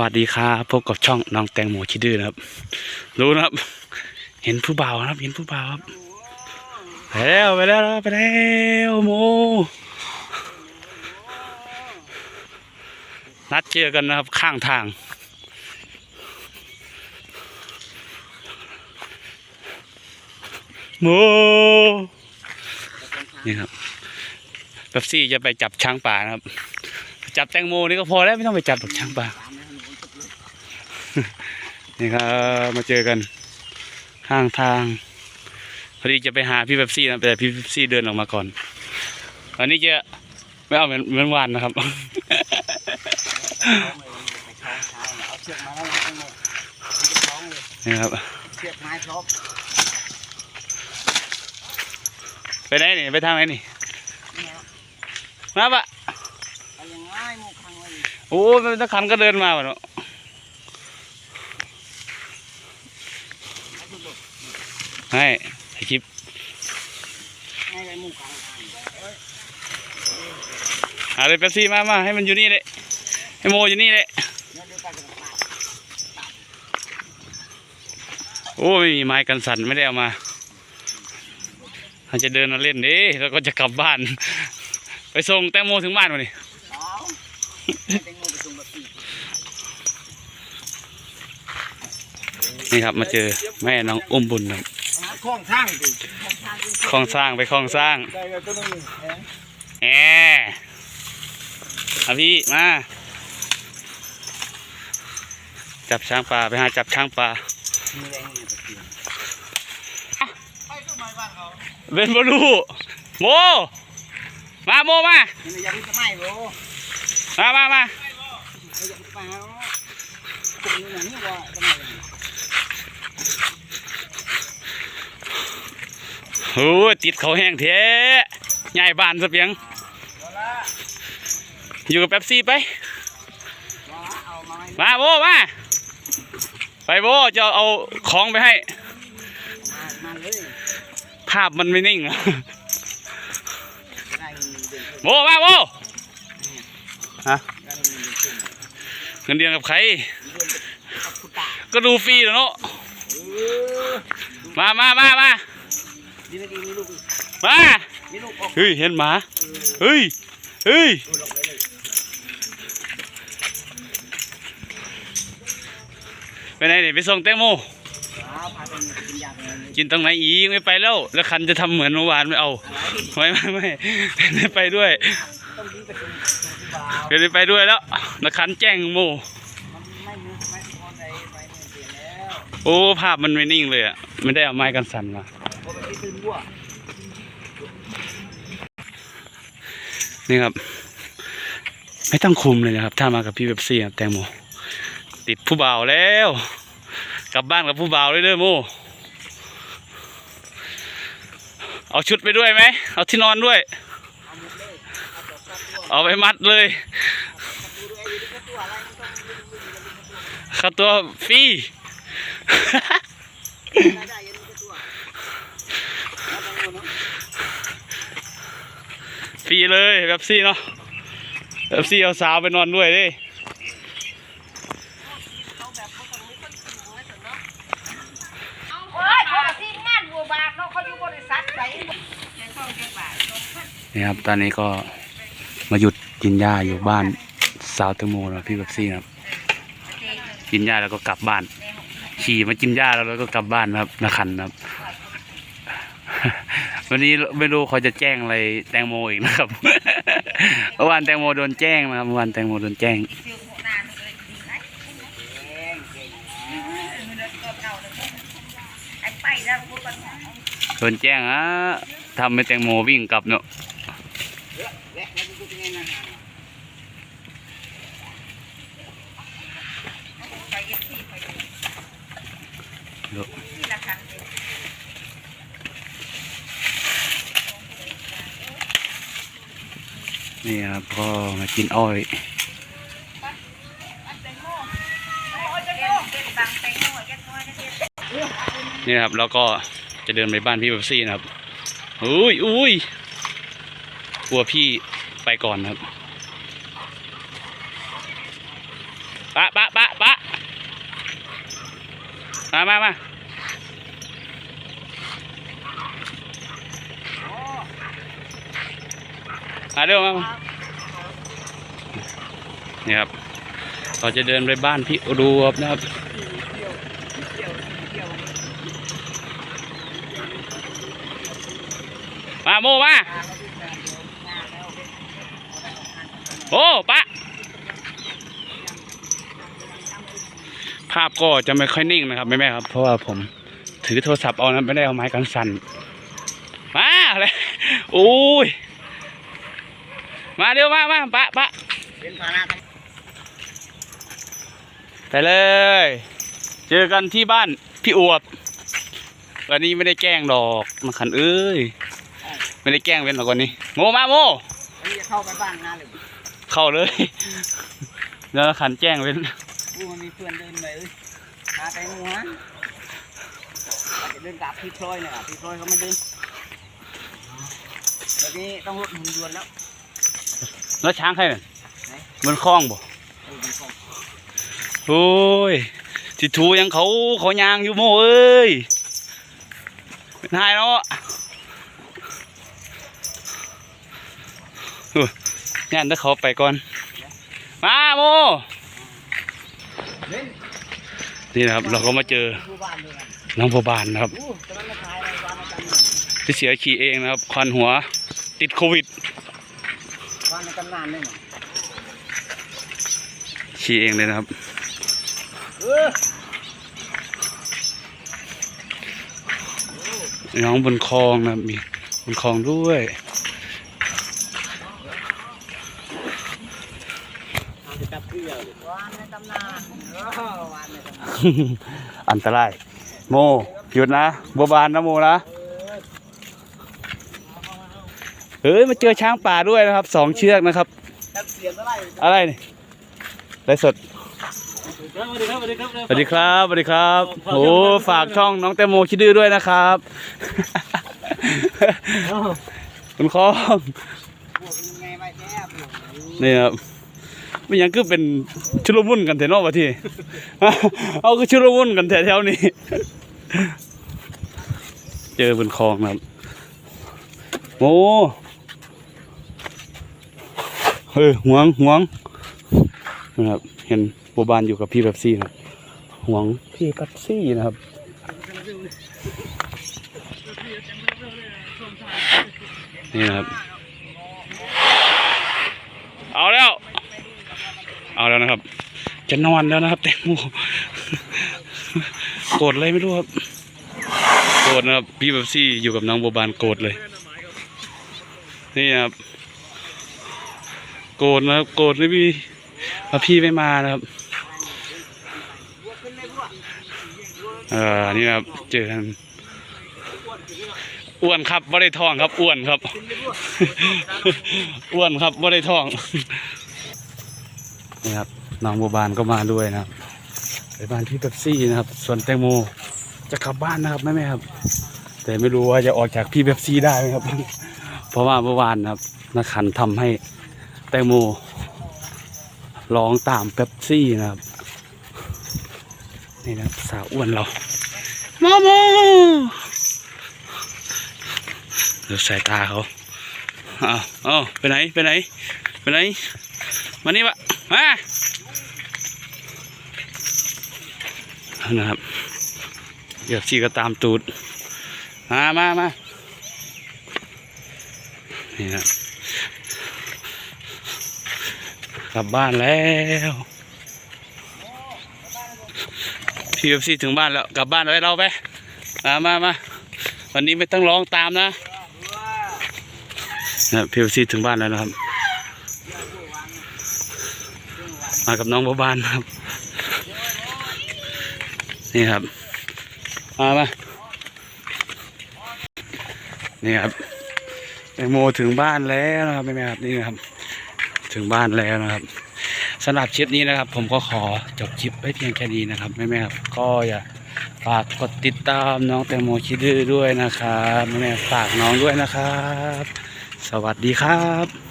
วัสดีครับพบกับช่องน้องแตงโมชิดื้อนะครับ รู้นะครับ เห็นผู้บ่าวนะครับ เห็นผู้บ่าวครับไปแล้วไปแล้วไปแล้วโมนัดเจอกันนะครับข้างทางโมนี่ครับเป๊ปซี่จะไปจับช้างป่านะครับจับแตงโมนี่ก็พอแล้วไม่ต้องไปจับหรอกช้างป่า นี่ครับมาเจอกันข้างทาง พอดีจะไปหาพี่เป๊ปซี่นะแต่พี่เป๊ปซี่เดินออกมาก่อนวันนี้จะไม่เอาเหมือนเหมือนวานนะครับเอาเชือกมาแล้วนะทั้งหมดท้องเลยนี่ครับเชือกไม้ครบไปไหนนี่ไปทางไหนนี่เนี่ยมาปะเอาอย่างง่ายหมูคังไว้โอ้ยตะขันก็เดินมาวะเนาะ ให้ไอคลิปง่ายเลยหมูคังทางเอ้ยหาเลยเป๊ปซี่มามาให้มันอยู่นี่เลยให้โมอยู่นี่เลยโอ้ไม่มีไม้กันสั่นไม่ได้เอามาเราจะเดินมาเล่นดิแล้วก็จะกลับบ้าน ไปส่งแตงโมถึงบ้านวะนี่เอาแตงโมไปส่งแบบนี้นี่ครับมาเจอแม่น้องอุ้มบุญครับ คล้องทางดิคล้องทางดิคลองสร้างไปคลองสร้างได้เลยตัวนึงเอ๊ะแหมเอาพี่มา จับช้างป่าไปหาจับช้างป่ามีแรงเนี่ยไปกินไปก็มาบ้านเขาเป็นบรูโมมาโมมาเนี่ยอยากจะไม่โว้มามามาอยากไปเอาตรงนี้อย่างนี้ว่าทำไม โอ้ติดเขาแห้งเท้ใหญ่บานสเปียง อยู่กับแป๊บซี่ไป มาโบมา ไปโบจะเอาของไปให้ ภาพมันไม่นิ่งโบมาโบได้เงินเดือนกับใคร ก็ดูฟรีแล้วเนาะมามามามา ดีไม่ดีมีลูกอีกมามีลูกออกเฮ้ยเห็นหมาเฮ้ยเฮ้ยดูลงไปเลยไปไหนเนี่ยไปส่งแตงโมว้าวพาไปกินยาไปเลย กินตรงไหนอีกไม่ไปแล้ว แล้วคันจะทำเหมือนเมื่อวานไม่เอาอะไรไม่ไม่ไม่ไม่ไปด้วยต้องดีไปตรงที่บ่าวเดี๋ยวไปด้วยแล้วแล้วคันแจ้งโม มันไม่มีไม่พอใจไปเนี่ยเปลี่ยนแล้ว โอ้ภาพมันไม่นิ่งเลยอะไม่ได้เอาไม้กันสั่นมาเพราะมั นี่ครับ ไม่ต้องคุมเลยนะครับ ถ้ามากับพี่เบบซี่ครับแตงโมติดผู้บ่าวแล้ว กลับบ้านกับผู้บ่าวเลยเด้อโมเอาชุดไปด้วยไหม เอาที่นอนด้วย เอาหมดเลยกัดตัวเอาไปมัดเลยดูด้วยไอ้ ฟรีเลยแบบซี่เนาะแบบซี่เอาสาวไปนอนด้วยดิเขาก็ทีมงานบัวบานเนาะเขาอยู่บริษัทไหนนี่ครับตอนนี้ก็มาหยุดกินหญ้าอยู่บ้านสาวตงโมนะพี่แบบซี่นะครับ กินหญ้าแล้วก็กลับบ้าน ขี่มากินหญ้าแล้วก็กลับบ้านนะครับนาคันนะครับ วันนี้ไม่รู้เขาจะแจ้งอะไรแตงโมอีกนะครับเมื่อวานแตงโมโดนแจ้งนะครับเมื่อวานแตงโมโดนแจ้งโดนแจ้งฮะทำให้แตงโมวิ่งกลับเนาะเป็นไงนะไปเย็บที่ไปเดี๋ยว ที่ละคัน นี่ครับก็มากินอ้อยนี่ครับแล้วก็จะเดินไปบ้านพี่เบบซี่นะครับอุ้ยอุ้ยกลัวพี่ไปก่อนครับปะปะปะ มามามา เร็วมานี่ครับเราจะเดินไปบ้านพี่รวบนะครับมาโมมาโอ้ปะภาพก็จะไม่ค่อยนิ่งนะครับแม่แม่ครับ เพราะว่าผมถือโทรศัพท์เอานะไม่ได้เอาไม้กันสั่นมาเลยโอ้ย มาเร็วมามาปะปะเป็นภาระกันไปเลย เจอกันที่บ้านพี่อวบ วันนี้ไม่ได้แกล้งดอกมาขันเอ้ย ไม่ได้แกล้งเป็นหรอกวันนี้ โมมาโมอันนี้จะเข้าไปบ้านงานเลยเข้าเลยแล้วขันแจ้งเป็นกูมันมีเพื่อนเดินไปเอ้ยพาไปงูฮะจะเดินกลับพี่พลอยเนี่ยพี่พลอยเขาไม่เดินตอนนี้ต้องรถหุ่นยนต์แล้ว แล้วช้างใครเนี่ยมันคล้องบ่เออมันก็โอ้ยสิถูยังเขาเขายางอยู่โมเอ้ยเป็นไงเนาะเอองานถ้าเขาไปก่อน มาโมเล่นนี่นะครับเราก็มาเจอดูบ้านเลยนะน้องพบานนะครับอู้ตอนนั้นมาขายอะไรบ้านในตำนานที่เสียขี่เองนะครับควันหัวติดโควิดบ้าน ในตำนานเลยเนาะขี่เองเลยนะครับเออน้องบนคลองนะครับมีบนคลองด้วยจะกลับเพื่อนบ้านในตำนานเออบ้านในตำนานอันตราย โมหยุดนะบัวบานนะโมนะ เฮ้ยมาเจอช้างป่าด้วยนะครับสองเชือกนะครับจับเสียงเท่าไหร่อะไรนี่ได้สดสวัสดีครับสวัสดีครับสวัสดีครับสวัสดีครับโอ้ฝากช่องน้องแตงโมคิดดื้อด้วยนะครับ คุณคองพวกยังไงไปแท้พวกนี่ครับมันยังคือเป็นชุลมุนกันแถวนอกประเทศเอาคือชุลมุนกันแถวๆนี้ เจอบนคลองนะครับโอ้ เฮ้ยหวงหวงนะครับ เห็นโบบานอยู่กับพี่เป๊ปซี่นะครับหวงพี่เป๊ปซี่นะครับนี่นะครับ เอาแล้ว เอาแล้วนะครับ จะนอนแล้วนะครับ แตงโมโกรธเลยไม่รู้ครับ โกรธนะครับ พี่เป๊ปซี่อยู่กับน้องโบบานโกรธเลย นี่นะครับ โกรธนะครับโกรธเลยพี่พี่ไม่มานะครับเออนี่ครับเจอกันอ้วนครับไม่ได้ทองครับอ้วนครับอ้วนครับไม่ได้ทองนี่ครับน้องบัวบานก็มาด้วยนะครับไปบ้านพี่เป๊ปซี่นะครับ ส่วนแตงโมจะกลับบ้านนะครับแม่แม่ครับ แต่ไม่รู้ว่าจะออกจากพี่เป๊ปซี่ได้ไหมครับ เพราะว่าเมื่อวานนะครับนักขันทำให้ ตงโมร้องตามเป๊ปซี่นะครับ นี่นะครับสาวอ้วนเราโมโมดูสายตาเขาอ้าวอ้าวไปไหน ไปไหน ไปไหน มานี่วะมานะครับเดี๋ยวซี่ก็ตามตูด มามามานี่นะ กลับบ้านแล้วพี่เอฟซีถึงบ้านแล้ว กลับบ้านไว้เราไป มามามาวันนี้ไม่ต้องร้องตามนะนะพี่เอฟซีถึงบ้านแล้วนะครับ มากับน้องบัวบานครับ นี่ครับ มามานี่ครับแตงโมถึงบ้านแล้วนะครับแม่ครับนี่นะครับ ถึงบ้านแล้วนะครับสำหรับคลิปนี้นะครับ ผมก็ขอจบคลิปไว้เพียงแค่นี้นะครับแม่ๆครับก็อย่าฝากกดติดตามน้องแตงโมคิดดื้อด้วยนะครับแม่ฝากน้องด้วยนะครับ สวัสดีครับ